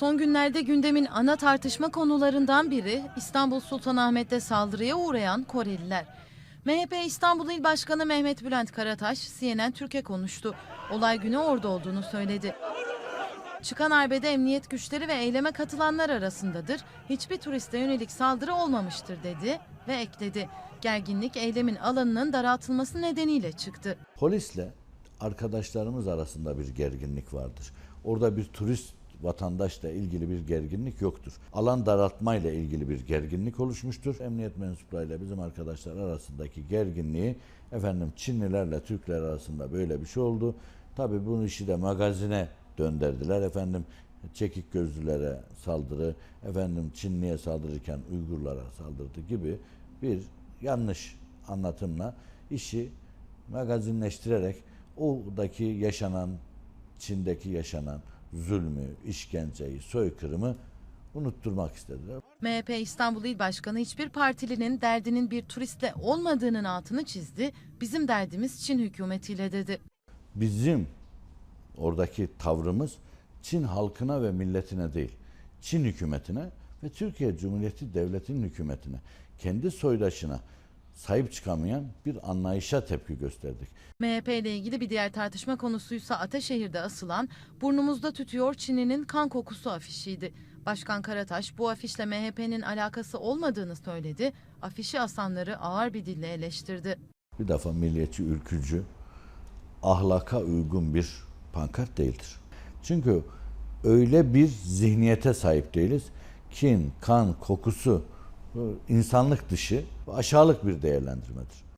Son günlerde gündemin ana tartışma konularından biri İstanbul Sultanahmet'te saldırıya uğrayan Koreliler. MHP İstanbul İl Başkanı Mehmet Bülent Karataş CNN Türkiye konuştu. Olay günü orada olduğunu söyledi. Çıkan arbede emniyet güçleri ve eyleme katılanlar arasındadır. Hiçbir turiste yönelik saldırı olmamıştır dedi ve ekledi. Gerginlik eylemin alanının daraltılması nedeniyle çıktı. Polisle arkadaşlarımız arasında bir gerginlik vardır. Orada bir turist vatandaşla ilgili bir gerginlik yoktur. Alan daraltmayla ilgili bir gerginlik oluşmuştur. Emniyet mensuplarıyla bizim arkadaşlar arasındaki gerginliği efendim Çinlilerle Türkler arasında böyle bir şey oldu. Tabii bunu işi de magazine döndürdüler. Efendim çekik gözlülere saldırı, efendim Çinliye saldırırken Uygurlara saldırdı gibi bir yanlış anlatımla işi magazinleştirerek oradaki yaşanan, Çin'deki yaşanan zulmü, işkenceyi, soykırımı unutturmak istediler. MHP İstanbul İl Başkanı hiçbir partilinin derdinin bir turistle olmadığının altını çizdi. Bizim derdimiz Çin hükümetiyle dedi. Bizim oradaki tavrımız Çin halkına ve milletine değil, Çin hükümetine ve Türkiye Cumhuriyeti Devleti'nin hükümetine, kendi soydaşına sahip çıkamayan bir anlayışa tepki gösterdik. MHP ile ilgili bir diğer tartışma konusuysa Ataşehir'de asılan burnumuzda tütüyor Çin'in kan kokusu afişiydi. Başkan Karataş bu afişle MHP'nin alakası olmadığını söyledi. Afişi asanları ağır bir dille eleştirdi. Bir defa milliyetçi ürkücü, ahlaka uygun bir pankart değildir. Çünkü öyle bir zihniyete sahip değiliz. Kin, kan, kokusu insanlık dışı, aşağılık bir değerlendirmedir.